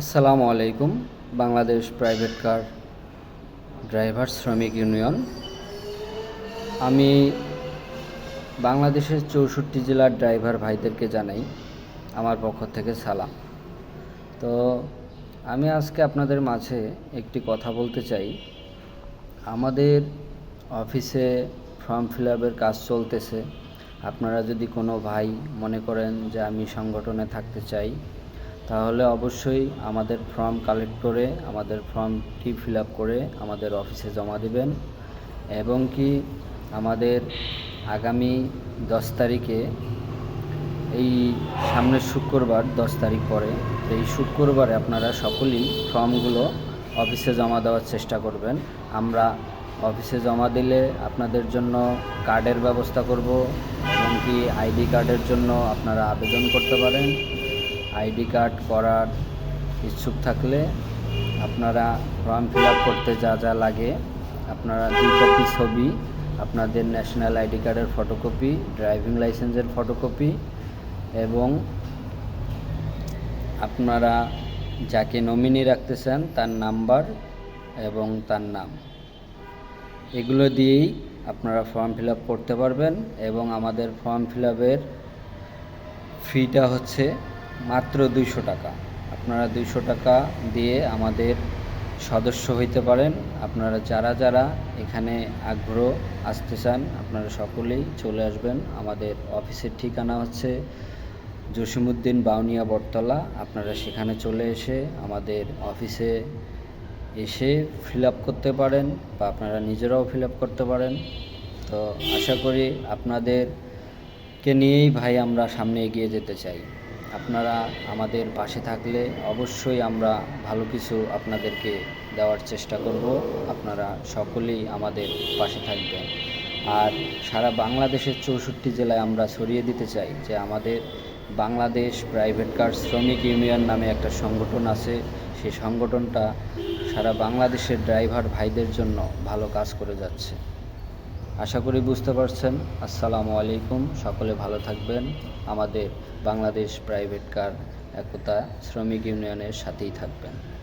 আসসালামু আলাইকুম, Bangladesh private car driver শ্রমিক ইউনিয়ন। আমি বাংলাদেশের চৌষট্টি জেলার ড্রাইভার ভাইদেরকে জানাই, আমার পক্ষ থেকে সালাম। তো আমি আজকে আপনাদের মাঝে একটি কথা বলতে চাই। আমাদের অফিসে ফর্ম ফিল আপের কাজ চলতেছে। আপনারা যদি কোনো ভাই মনে করেন যে আমি সংগঠনে থাকতে চাই তাহলে অবশ্যই আমাদের ফর্ম কালেক্ট করে, আমাদের ফর্মটি ফিল করে আমাদের অফিসে জমা দিবেন। এবং কি আমাদের আগামী দশ তারিখে, এই সামনের শুক্রবার, দশ তারিখ পরে, এই শুক্রবারে আপনারা সকলেই ফর্মগুলো অফিসে জমা দেওয়ার চেষ্টা করবেন। আমরা অফিসে জমা দিলে আপনাদের জন্য কার্ডের ব্যবস্থা করব, এবং কি আইডি কার্ডের জন্য আপনারা আবেদন করতে পারেন। আইডি কার্ড করার ইচ্ছুক থাকলে আপনারা ফর্ম ফিল করতে যা যা লাগে, আপনারা দুই কপি ছবি, আপনাদের ন্যাশনাল আইডি কার্ডের ফটোকপি ড্রাইভিং লাইসেন্সের ফটোকপি এবং আপনারা যাকে নমিনি রাখতে চান তার নাম্বার এবং তার নাম। এগুলো দিয়েই আপনারা ফর্ম ফিল করতে পারবেন এবং আমাদের ফর্ম ফিল ফিটা হচ্ছে মাত্র দুইশো টাকা। আপনারা দুইশো টাকা দিয়ে আমাদের সদস্য হইতে পারেন। আপনারা যারা যারা এখানে আগ্রহ আসতে চান, আপনারা সকলেই চলে আসবেন। আমাদের অফিসের ঠিকানা হচ্ছে জসিমুদ্দিন বাউনিয়া বটতলা। আপনারা সেখানে চলে এসে আমাদের অফিসে এসে ফিল করতে পারেন বা আপনারা নিজেরাও ফিল করতে পারেন। তো আশা করি আপনাদেরকে নিয়েই ভাই আমরা সামনে এগিয়ে যেতে চাই। আপনারা আমাদের পাশে থাকলে অবশ্যই আমরা ভালো কিছু আপনাদেরকে দেওয়ার চেষ্টা করব। আপনারা সকলেই আমাদের পাশে থাকবেন। আর সারা বাংলাদেশের চৌষট্টি জেলায় আমরা ছড়িয়ে দিতে চাই যে আমাদের বাংলাদেশ প্রাইভেট কার শ্রমিক ইউনিয়ন নামে একটা সংগঠন আছে। সেই সংগঠনটা সারা বাংলাদেশের ড্রাইভার ভাইদের জন্য ভালো কাজ করে যাচ্ছে। আশা করি বুঝতে পারছেন। আসসালামু আলাইকুম। সকলে ভালো থাকবেন। আমাদের বাংলাদেশ প্রাইভেট কার একতা শ্রমিক ইউনিয়নের সাথেই থাকবেন।